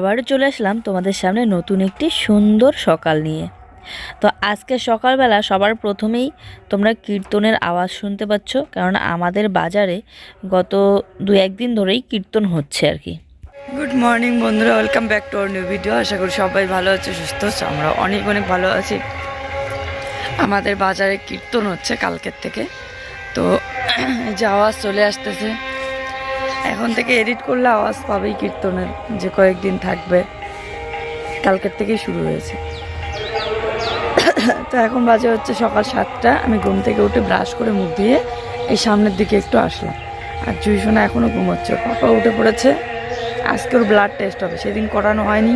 আবারও চলে আসলাম তোমাদের সামনে নতুন একটি সুন্দর সকাল নিয়ে। তো আজকে সকালবেলা সবার প্রথমেই তোমরা কীর্তনের আওয়াজ শুনতে পাচ্ছ, কারণ আমাদের বাজারে গত দু একদিন ধরেই কীর্তন হচ্ছে আর কি। গুড মর্নিং বন্ধুরা welcome back to our new video আশা করি সবাই ভালো আছে, সুস্থ আছে, আমরা অনেক অনেক ভালো আছি। আমাদের বাজারে কীর্তন হচ্ছে কালকের থেকে। তো যে আওয়াজ চলে আসতেছে এখন থেকে এডিট করলে আওয়াজ পাবেই কীর্তনের, যে কয়েকদিন থাকবে। কালকের থেকেই শুরু হয়েছে। তো এখন বাজে হচ্ছে সকাল সাতটা। আমি ঘুম থেকে উঠে ব্রাশ করে মুখ দিয়ে এই সামনের দিকে একটু আসলাম। আর জুই সোনা এখনও ঘুমোচ্ছে। পাপা উঠে পড়েছে। আজকে ওর ব্লাড টেস্ট হবে। সেদিন করানো হয়নি।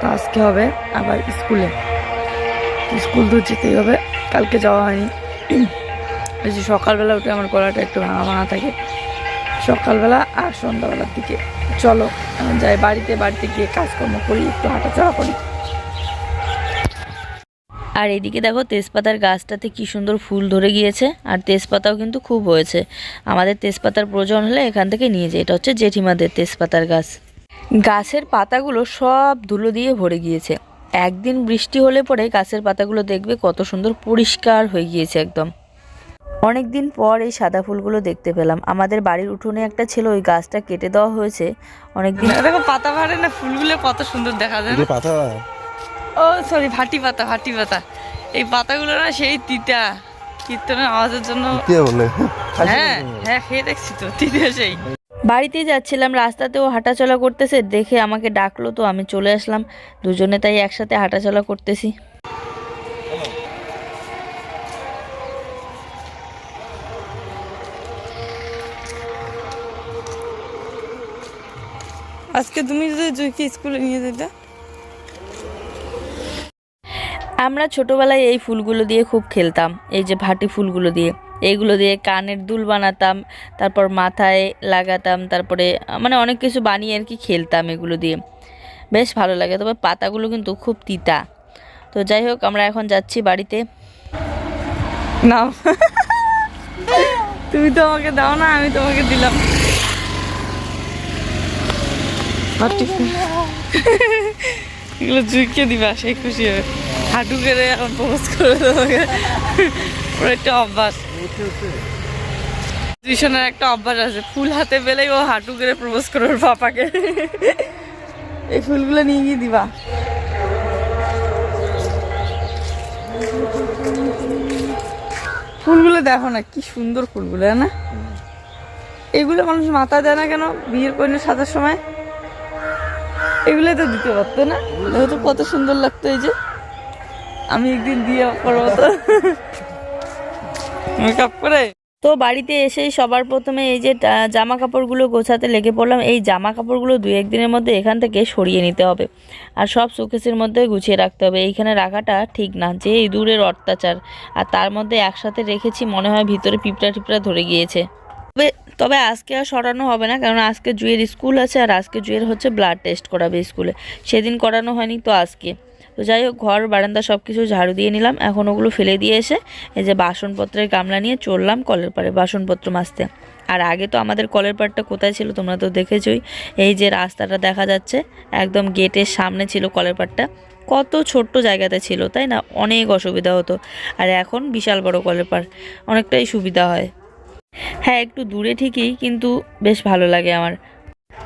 তো আজকে হবে আবার স্কুলে। স্কুল তো যেতেই হবে। কালকে যাওয়া হয়নি। এই যে সকালবেলা উঠে আমার গলাটা একটু ভাঙা ভাঙা থাকে। সকালবেলা আর সন্ধ্যাবেলার দিকে। চলো যাই বাড়িতে বাড়িতে গিয়ে কাজকর্ম করি, একটু হাঁটাচলা করি। আর এদিকে দেখো, তেজপাতার গাছটাতে কি সুন্দর ফুল ধরে গিয়েছে, আর তেজপাতাও কিন্তু খুব হয়েছে। আমাদের তেজপাতার প্রয়োজন হলে এখান থেকে নিয়ে যাই, এটা হচ্ছে জেঠিমাদের তেজপাতার গাছ। গাছের পাতাগুলো সব ধুলো দিয়ে ভরে গিয়েছে। একদিন বৃষ্টি হলে পরে গাছের পাতাগুলো দেখবে কত সুন্দর পরিষ্কার হয়ে গিয়েছে একদম। অনেক দিন পর এই সাদা ফুলগুলো দেখতে পেলাম। আমাদের বাড়ির উঠোনে একটা ছিল ওই গাছটা কেটে দেওয়া হয়েছে। অনেক দিন দেখো পাতা ভাড়ে না ফুলগুলো কত সুন্দর দেখা যায় না? পাতা ও সরি ভাটি পাতা ভাটি পাতা। এই পাতাগুলো না সেই তিতা। কীর্তনের আওয়াজের জন্য কে বলে। হ্যাঁ হ্যাঁ খেয়ে দেখছি তো তিতা সেই। বাড়িতে যাচ্ছিলাম রাস্তাতেও হাঁটাচলা করতেছে দেখে আমাকে ডাকলো তো আমি চলে আসলাম। দুজনে তাই একসাথে হাঁটাচলা করতেছি। আজকে তুমি যদি জুইকে স্কুলে নিয়ে যেতে? আমরা ছোটবেলায় এই ফুলগুলো দিয়ে খুব খেলতাম এই যে ভাটি ফুলগুলো দিয়ে। এইগুলো দিয়ে কানের দুল বানাতাম তারপর মাথায় লাগাতাম তারপরে মানে অনেক কিছু বানিয়ে আর কি খেলতাম এগুলো দিয়ে। বেশ ভালো লাগে তবে পাতাগুলো কিন্তু খুব তিতা। তো যাই হোক আমরা এখন যাচ্ছি বাড়িতে। নাও। তুমি তো আমাকে দাও না আমি তোমাকে দিলাম ভাটি ফুল। এগুলো জুইকে দিবা, সেই খুশি হবে। হাঁটু করে এখন প্রপোজ করে তোমাকে। ওর একটা অভ্যাস। টিউশনের একটা অভ্যাস আছে, ফুল হাতে পেলেই ও হাঁটু করে প্রপোজ করে ওর পাপাকে এই ফুলগুলো নিয়ে গিয়ে দিবা। ফুলগুলো দেখো না, কি সুন্দর ফুলগুলো, না? এগুলো মানুষ মাথা দেয় না কেন? বিয়ের কইনে সাজার সময়? এগুলো তো দিতে পারতো না। তো কত সুন্দর লাগতো এই যে। আমি একদিন দিয়ে করব তো। মেকআপ করে। তো বাড়িতে এসেই সবার প্রথমে এই যে জামা কাপড়গুলো গোছাতে লেগে পড়লাম। এই জামা কাপড়গুলো দু একদিনের মধ্যে এখান থেকে সরিয়ে নিতে হবে। আর সব শোকেসের মধ্যে গুছিয়ে রাখতে হবে। এইখানে রাখাটা ঠিক না, যে ইঁদুরের অত্যাচার। আর তার মধ্যে একসাথে রেখেছি, মনে হয় ভিতরে পিঁপড়া টিপড়া ধরে গিয়েছে। তবে তবে আজকে আর সরানো হবে না কারণ আজকে জুয়ের স্কুল আছে আর আজকে জুয়ের হচ্ছে ব্লাড টেস্ট করাবে স্কুলে। সেদিন করানো হয়নি তো আজকে। তো যাই হোক, ঘর, বারান্দা সব কিছু ঝাড়ু দিয়ে নিলাম। এখন ওগুলো ফেলে দিয়ে এসে এই যে বাসনপত্রের গামলা নিয়ে চললাম কলের পাড়ে বাসনপত্র মাজতে। আর আগে তো আমাদের কলের পাড়টা কোথায় ছিল তোমরা তো দেখেছই। এই যে রাস্তাটা দেখা যাচ্ছে, একদম গেটের সামনে ছিল কলের পাড়টা। কত ছোট্ট জায়গাতে ছিল, তাই না? অনেক অসুবিধা হতো। আর এখন বিশাল বড় কলের পাড়, অনেকটাই সুবিধা হয়। হ্যাঁ একটু দূরে ঠিকই, কিন্তু বেশ ভালো লাগে আমার।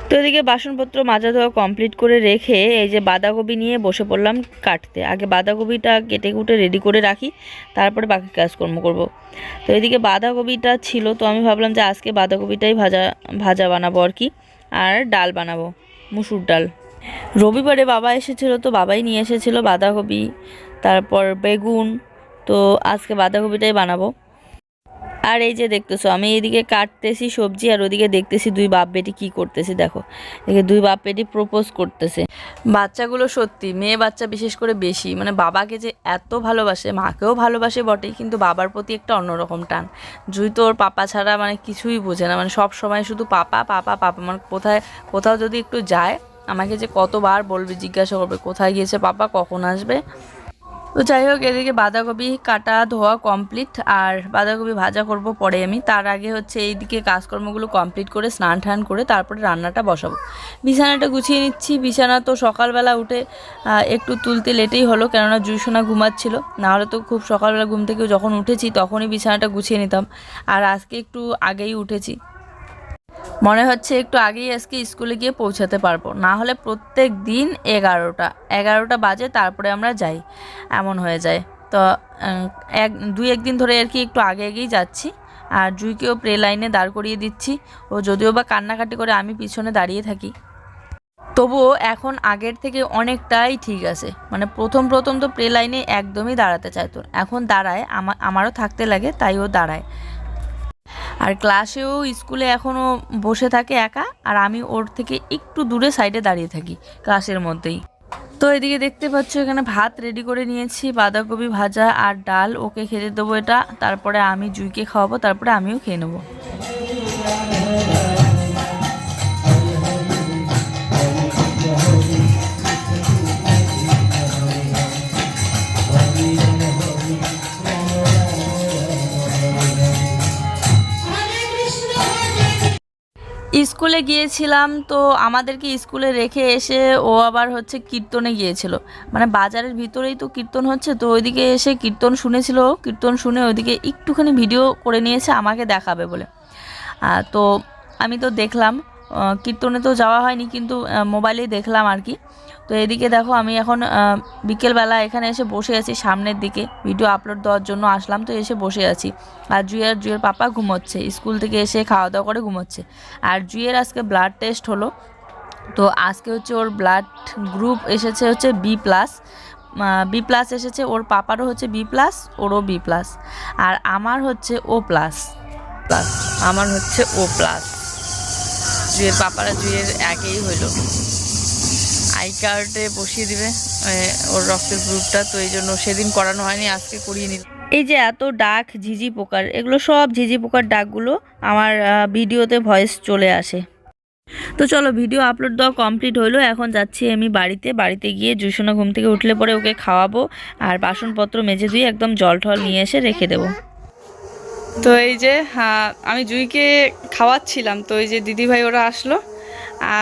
তো এদিকে বাসনপত্র মাজা ধোয়া কমপ্লিট করে রেখে এই যে বাঁধাকপি নিয়ে বসে পড়লাম কাটতে। আগে বাঁধাকপিটা কেটে কুটে রেডি করে রাখি, তারপরে বাকি কাজকর্ম করব। তো এদিকে বাঁধাকপিটা ছিল, তো আমি ভাবলাম যে আজকে বাঁধাকপিটাই ভাজা ভাজা বানাবো আর কি, আর ডাল বানাবো, মুসুর ডাল। রবিবারে বাবা এসেছিল, তো বাবাই নিয়ে এসেছিল বাঁধাকপি, তারপর বেগুন, তো আজকে বাঁধাকপিটাই বানাবো। আর এই যে দেখতেছো, আমি এদিকে কাটতেছি সবজি আর ওদিকে দেখতেছি দুই বাপ বেটি কী করতেছে, দেখো। এদিকে দুই বাপ বেটি প্রপোজ করতেছে। বাচ্চাগুলো সত্যি, মেয়ে বাচ্চা বিশেষ করে বেশি। মানে বাবাকে যে এত ভালোবাসে, মাকেও ভালোবাসে বটেই, কিন্তু বাবার প্রতি একটা অন্যরকম টান। জুই তো ওর পাপা ছাড়া মানে কিছুই বোঝে না। মানে সব সময় শুধু পাপা পাপা পাপা। মানে কোথায়, কোথাও যদি একটু যায়, আমাকে যে কতবার বলবে, জিজ্ঞাসা করবে, কোথায় গিয়েছে পাপা, কখন আসবে? তো যাই হোক, এদিকে বাঁধাকপি কাটা ধোয়া কমপ্লিট আর বাঁধাকপি ভাজা করব পরে আমি। তার আগে হচ্ছে এইদিকে কাজকর্মগুলো কমপ্লিট করে স্নান টান করে তারপরে রান্নাটা বসাবো। বিছানাটা গুছিয়ে নিচ্ছি। বিছানা তো সকালবেলা উঠে একটু তুলতে লেটেই হলো, কেননা জুইসোনা ঘুমাচ্ছিল। নাহলে তো খুব সকালবেলা ঘুম থেকে যখন উঠেছি তখনই বিছানাটা গুছিয়ে নিতাম। আর আজকে একটু আগেই উঠেছি। মনে হচ্ছে একটু আগেই আজকে স্কুলে গিয়ে পৌঁছাতে পারব। না হলে প্রত্যেক দিন এগারোটা এগারোটা বাজে তারপরে আমরা যাই। এমন হয়ে যায়। তো এক, দুই একদিন ধরে আর কি একটু আগে আগেই যাচ্ছি। আর জুইকেও প্রে লাইনে দাঁড় করিয়ে দিচ্ছি। ও যদিও বা কান্নাকাটি করে আমি পিছনে দাঁড়িয়ে থাকি। তবুও এখন আগের থেকে অনেকটাই ঠিক আছে। মানে প্রথম প্রথম তো প্রে লাইনে একদমই দাঁড়াতে চাইতো এখন দাঁড়ায়, আমা, আমারও থাকতে লাগে, তাই ও দাঁড়ায়। আর ক্লাসেও স্কুলে এখনও বসে থাকে একা, আর আমি ওর থেকে একটু দূরে সাইডে দাঁড়িয়ে থাকি ক্লাসের মধ্যেই। তো এদিকে দেখতে পাচ্ছ এখানে ভাত রেডি করে নিয়েছি, বাঁধাকপি ভাজা আর ডাল, ওকে খেতে দেবো এটা, তারপরে আমি জুইকে খাওয়াবো, তারপরে আমিও খেয়ে নেব। স্কুলে গিয়েছিলাম, তো আমাদেরকে স্কুলে রেখে এসে ও আবার হচ্ছে কীর্তনে গিয়েছিল মানে বাজারের ভিতরেই তো কীর্তন হচ্ছে, তো ওইদিকে এসে কীর্তন শুনেছিল। কীর্তন শুনে ওইদিকে একটুখানি ভিডিও করে নিয়েছে, আমাকে দেখাবে বলে তো আমি তো দেখলাম কীর্তনে তো যাওয়া হয়নি, কিন্তু মোবাইলেই দেখলাম আর কি। তো এদিকে দেখো, আমি এখন বিকেলবেলা এখানে এসে বসে আছি, সামনের দিকে। ভিডিও আপলোড দেওয়ার জন্য আসলাম, তো এসে বসে আছি। আর জুয়ের জুয়ের পাপা ঘুমোচ্ছে, স্কুল থেকে এসে খাওয়া দাওয়া করে ঘুমোচ্ছে। আর জুয়ের আজকে ব্লাড টেস্ট হলো। তো আজকে হচ্ছে ওর ব্লাড গ্রুপ এসেছে হচ্ছে বি প্লাস বি প্লাস এসেছে, ওর পাপারও হচ্ছে বি প্লাস ওরও বি প্লাস আর আমার হচ্ছে ও প্লাস প্লাস আমার হচ্ছে ও প্লাস জুয়ের পাপারা জুয়ের একই হইল। আই কার্ডে বসিয়ে দিবে ওর রক্তের গ্রুপটা তো এই জন্য সেদিন করানো হয়নি, আজকে করিয়ে নিল। এই যে এত ডাক, ঝিঝি পোকার, এগুলো সব ঝিঝি পোকার ডাকগুলো আমার ভিডিওতে ভয়েস চলে আসে। তো চলো, ভিডিও আপলোড দেওয়া কমপ্লিট হলো এখন যাচ্ছি আমি বাড়িতে। বাড়িতে গিয়ে জুসোনা ঘুম থেকে উঠলে পরে ওকে খাওয়াবো, আর বাসনপত্র মেজে ধুয়ে একদম জল টল নিয়ে এসে রেখে দেবো। তো এই যে হ্যাঁ, আমি জুইকে খাওয়াচ্ছিলাম তো এই যে দিদিভাই ওরা আসলো।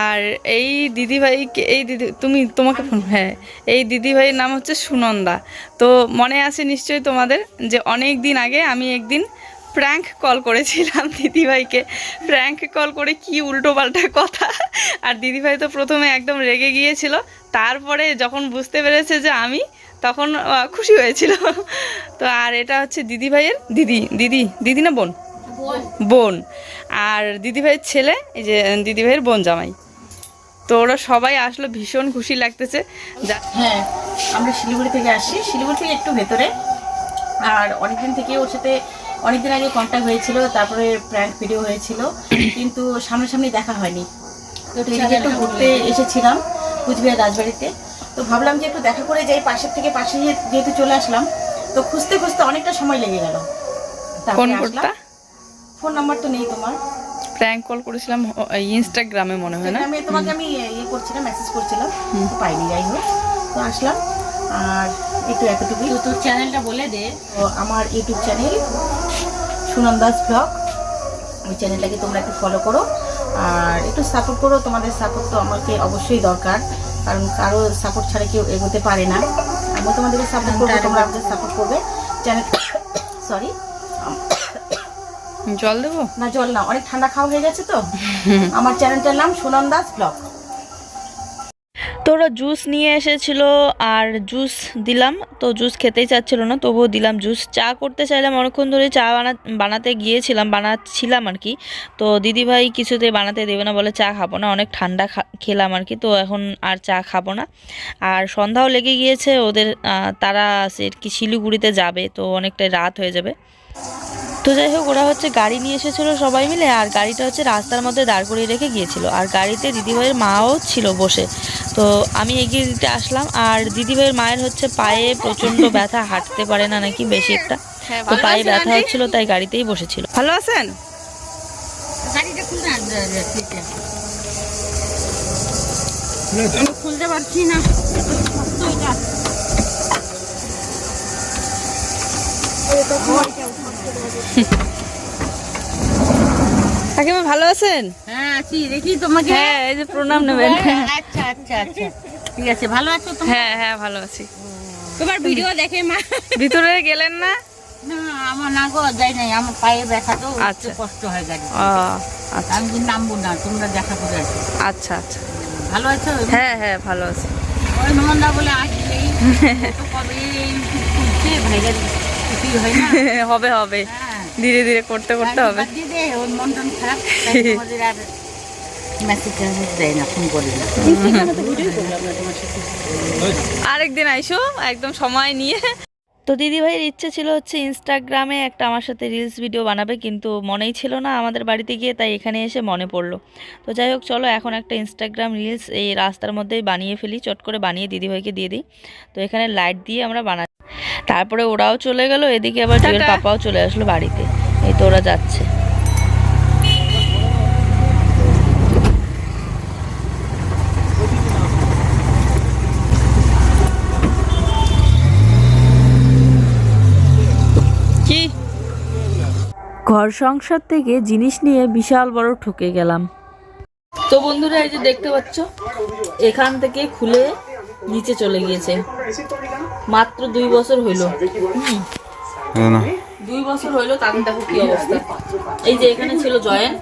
আর এই দিদিভাই এই দিদি তুমি তোমাকে ফোন হ্যাঁ এই দিদিভাইয়ের নাম হচ্ছে সুনন্দা। তো মনে আছে নিশ্চয়ই তোমাদের যে অনেক দিন আগে আমি একদিন প্র্যাঙ্ক কল করেছিলাম দিদিভাইকে। প্র্যাঙ্ক কল করে কি উল্টো পাল্টা কথা। আর দিদিভাই তো প্রথমে একদম রেগে গিয়েছিল। তারপরে যখন বুঝতে পেরেছে যে আমি তখন খুশি হয়েছিল। তো আর এটা হচ্ছে দিদিভাইয়ের দিদি দিদি দিদি না বোন? বোন। আর দিদিভাইয়ের ছেলে, এই যে দিদিভাইয়ের বোন জামাই। তো ওরা সবাই আসলো, ভীষণ খুশি লাগতেছে। হ্যাঁ আমরা শিলিগুড়ি থেকে আসি। শিলিগুড়ি থেকে একটু ভেতরে। আর অনেকদিন থেকে ওর সাথে অনেকদিন আগে কন্ট্যাক্ট হয়েছিল, তারপরে প্র্যাঙ্ক ভিডিও হয়েছিল। কিন্তু সামনাসামনি দেখা হয়নি। তো একটু ঘুরতে এসেছিলাম, কুচবিহার রাজবাড়িতে। তো ভাবলাম যে একটু দেখা করে যাই পাশের থেকে পাশে যেহেতু চলে আসলাম তো খুঁজতে খুঁজতে অনেকটা সময় লেগে গেল। ফোন করতা? ফোন নাম্বার তো নেই তোমার। প্র্যাঙ্ক কল করেছিলাম ইনস্টাগ্রামে মনে হয় না? আমি তোমাকে আমি ইয়ে করছিলাম মেসেজ করছিলাম পাইনি যাই হোক। তো আসলাম। আর একটু এতটুকুই। তোর চ্যানেলটা বলে দে। তো আমার YouTube channel Sunam Das blog ওই চ্যানেলটাকে তোমরা একটু ফলো করো। আর একটু সাপোর্ট করো তোমাদের সাপোর্ট তো আমাকে অবশ্যই দরকার। কারণ কারও সাপোর্ট ছাড়া কেউ এগোতে পারে না। আমি তোমাদেরকে সাপোর্ট করব তোমরা আমাদের সাপোর্ট করবে। চ্যানেল সরি জল দেবো? না জল না অনেক ঠান্ডা খাওয়া হয়ে গেছে তো। আমার চ্যানেলটার নাম সুনন্দাস দাস ব্লগ ওরা জুস নিয়ে এসেছিল আর জুস দিলাম। তো জুস খেতেই চাচ্ছিল না, তবুও দিলাম জুস চা করতে চাইলাম অনেকক্ষণ ধরে, চা বানা বানাতে গিয়েছিলাম, বানাচ্ছিলাম আর কি। তো দিদিভাই কিছুতে বানাতে দেবে না বলে চা খাব না, অনেক ঠান্ডা খেলাম আর কি। তো এখন আর চা খাব না। আর সন্ধ্যাও লেগে গিয়েছে, ওদের তারা সে কি, শিলিগুড়িতে যাবে, তো অনেকটাই রাত হয়ে যাবে। তো যাই হোক ওরা হচ্ছে গাড়ি নিয়ে এসেছিল সবাই মিলে আর গাড়িটা হচ্ছে রাস্তার মধ্যে দাঁড় করিয়ে রেখে গিয়েছিল। আর গাড়িতে দিদিভাইয়ের মাও ছিল বসে। তো আমি এগিয়ে দিতে আসলাম আর দিদিভাইয়ের মায়ের হচ্ছে পায়ে প্রচণ্ড ব্যথা হাঁটতে পারে না নাকি বেশি একটা। হ্যাঁ, তো পায়ে ব্যথা? হচ্ছিল তাই গাড়িতেই বসেছিল। ভালো আছেন? গাড়িটা খুলতে পারছি না শক্ত এটা। কাকিমা ভালো আছেন? হ্যাঁ আছি। দেখি তোমাকে। হ্যাঁ এই যে প্রণাম নেবেন। আচ্ছা আচ্ছা আচ্ছা ঠিক আছে ভালো আছো তুমি হ্যাঁ হ্যাঁ ভালো আছি। তোমার ভিডিও দেখে মা? ভিতরে গেলেন না? না আমার না গো যাই নাই। আমার পায়ে ব্যথা তো আচ্ছা। কষ্ট হয় গাড়ি আচ্ছা। আমি নামবো না তোমরা দেখা করে আছো আচ্ছা আচ্ছা। ভালো আছো? হ্যাঁ হ্যাঁ ভালো আছি। ওই নন্দা বলে আসলেই। কবে খুঁজছে ভাইগার হয় না? হবে হবে। হ্যাঁ। ধীরে ধীরে করতে করতে হবে। আরেকদিন আইসো একদম সময় নিয়ে। তো দিদিভাইয়ের ইচ্ছে ছিল হচ্ছে ইনস্টাগ্রামে একটা আমার সাথে রিলস ভিডিও বানাবে কিন্তু মনেই ছিল না আমাদের বাড়িতে গিয়ে তাই এখানে এসে মনে পড়ল। তো যাই হোক চলো এখন একটা ইনস্টাগ্রাম রিলস এই রাস্তার মধ্যেই বানিয়ে ফেলি চট করে বানিয়ে দিদিভাইকে দিয়ে দিই। তো এখানে লাইট দিয়ে আমরা বানা তারপরে ওরাও চলে গেল এদিকে আবার পাপাও চলে আসলো বাড়িতে। এই তো ওরা যাচ্ছে কি ঘর সংসার থেকে জিনিস নিয়ে বিশাল বড় ঠকে গেলাম। তো বন্ধুরা এই যে দেখতে পাচ্ছ এখান থেকে খুলে নিচে চলে গিয়েছে। মাত্র দুই বছর হইল। না দুই বছর হইল তাদের দেখো কি অবস্থা। এই যে এখানে ছিল জয়েন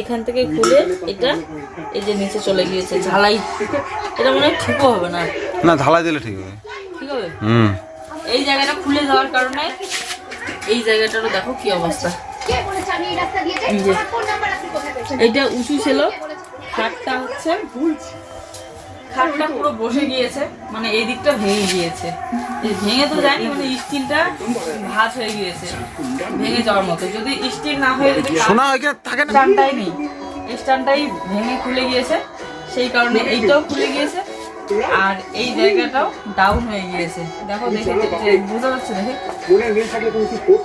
এখান থেকে খুলে এটা এই যে নিচে চলে গিয়েছে ঝালাই। এটা মনে হয় ঠিকও হবে না। না ঢালাই দিলে ঠিক হবে। ঠিক হবে? হুম। এই জায়গাটা খুলে যাওয়ার কারণে এই জায়গাটারও দেখো কি অবস্থা। এটা উঁচু ছিল। খাটটা হচ্ছে খাটটা পুরো বসে গিয়েছে। মানে এই দিকটা ভেঙে গিয়েছে। ভেঙে তো জানি মানে স্টিলটা ভাঁজ হয়ে গিয়েছে। ভেঙে যাওয়ার মতো। যদি স্টিল না হয়ে ওইখানে থাকে না? স্ট্যান্ডটাই নেই। স্ট্যান্ডটাই ভেঙে খুলে গিয়েছে। সেই কারণে এইটাও খুলে গিয়েছে। আর এই জায়গাটাও ডাউন হয়ে গিয়েছে। দেখো দেখে দেখে- বোঝা যাচ্ছে দেখে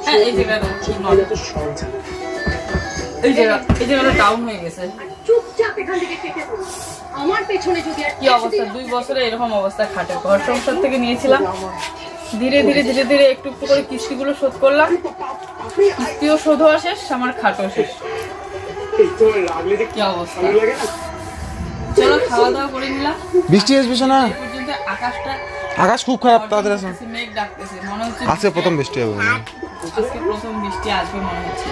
হ্যাঁ এই জায়গাটা এই জায়গা এই জায়গাটা ডাউন হয়ে গেছে। চুপচাপ এখান থেকে কেটে আমার পেছনে যদি কি অবস্থা? দুই বছরে এরকম অবস্থা খাটে। ঘর সংসার থেকে নিয়েছিলাম। ধীরে ধীরে ধীরে ধীরে একটু একটু করে কিস্তিগুলো শোধ করলাম। কিস্তিও শোধ হওয়া শেষ আমার খাটও শেষ। কি অবস্থা? চলো খাওয়া দাওয়া করে নিলাম। বৃষ্টি আসবে পর্যন্ত আকাশটা আকাশ খুব খারাপ তাদের আছে ডাকতেছে, মেঘ ডাকতেছে মনে হচ্ছে আজকে প্রথম বৃষ্টি হবে আজকে প্রথম বৃষ্টি আসবে মনে হচ্ছে।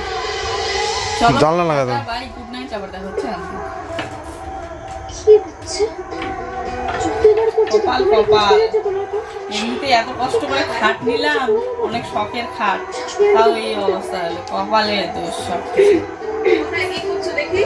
চলো জানলা লাগা দাও। বাই গুড নাইট আবার দেখা হচ্ছে কি হচ্ছে চুক্তি করে করছে কপাল কপাল। এমনিতে এত কষ্ট করে খাট নিলাম অনেক শখের খাট। তাও এই অবস্থা হলো কপালে দোষ সব দেখি